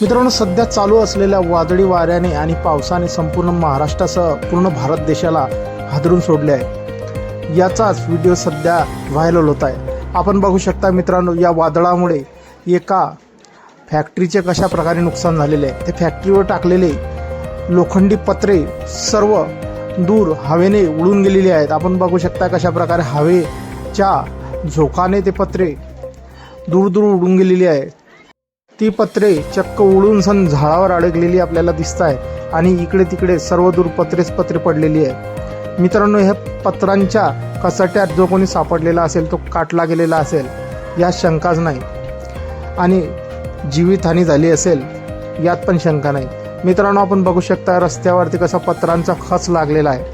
मित्रांनो सध्या चालू असलेल्या वादळी वाऱ्याने आणि पावसाने संपूर्ण महाराष्ट्रासह पूर्ण भारत देशाला हादरून सोडले आहे. याचाच व्हिडिओ सध्या व्हायरल होत आहे. आपण बघू शकता मित्रांनो या वादळामुळे एका फॅक्टरीचे कशा प्रकारे नुकसान झालेले आहे. ते फॅक्टरीवर टाकलेले लोखंडी पत्रे सर्व दूर हवेने उडून गेलेली आहेत. आपण बघू शकता कशा प्रकारे हवेच्या झोकाने ते पत्रे दूर दूर उडून गेलेली आहे ती पत्रे चक्क उडून सण झाडावर अडकलेली आपल्याला दिसत आहे आणि इकडे तिकडे सर्व दूर पत्रेच पत्रे पडलेली आहे मित्रांनो ह्या पत्रांच्या कचाट्यात जो कोणी सापडलेला असेल तो काटला गेलेला असेल यात शंकाच नाही. आणि जीवितहानी झाली असेल यात पण शंका नाही. मित्रांनो आपण बघू शकता रस्त्यावरती कसा पत्रांचा खच लागलेला आहे.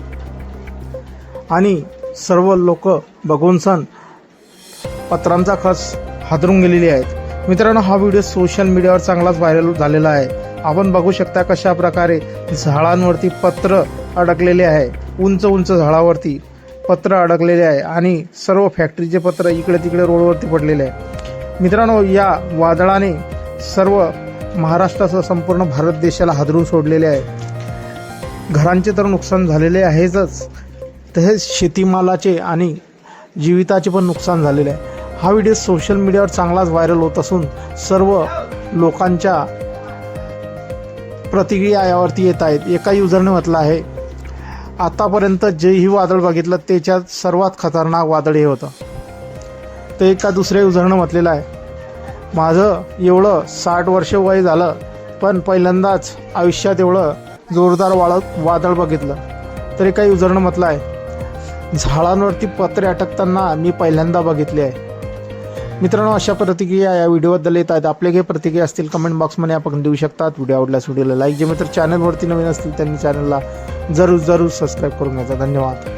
आणि सर्व लोक बघून सण पत्रांचा खच हादरून गेलेली आहेत. मित्रांनो हा व्हिडिओ सोशल मीडियावर चांगलाच व्हायरल झालेला आहे. आपण बघू शकता कशा प्रकारे झाडांवरती पत्र अडकलेले आहे. उंच उंच झाडावरती पत्र अडकलेले आहे आणि सर्व फॅक्टरीचे पत्र इकडे तिकडे रोडवरती पडलेले आहे. मित्रांनो या वादळाने सर्व महाराष्ट्रासह संपूर्ण भारत देशाला हादरून सोडलेले आहे. घरांचे तर नुकसान झालेले आहेच. तसेच शेतीमालाचे आणि जीविताचे पण नुकसान झालेले आहे. हा व्हिडिओ सोशल मीडियावर चांगलाच व्हायरल होत असून सर्व लोकांच्या प्रतिक्रिया यावरती येत आहेत. एका युजरने म्हटलं आहे आतापर्यंत जेही वादळ बघितलं त्याच्यात सर्वात खतरनाक वादळ हे होतं. तर एका दुसऱ्या युजरनं म्हटलेलं आहे माझं एवढं साठ वर्ष वय झालं पण पहिल्यांदाच आयुष्यात एवढं जोरदार वाळ वादळ बघितलं. तर एका युजरनं म्हटलं आहे झाडांवरती पत्रे अटकताना मी पहिल्यांदा बघितले आहे. मित्रांनो अशा प्रतिक्रिया या व्हिडिओबद्दल येत आहेत. आपले काही प्रतिक्रिया असतील कमेंट बॉक्समध्ये आपण देऊ शकतात. व्हिडिओ आवडल्यास व्हिडिओला लाईक जे मित्र चॅनलवरती नवीन असतील त्यांनी चॅनलला जरूर जरूर सबस्क्राईब करून घ्यायचा. धन्यवाद.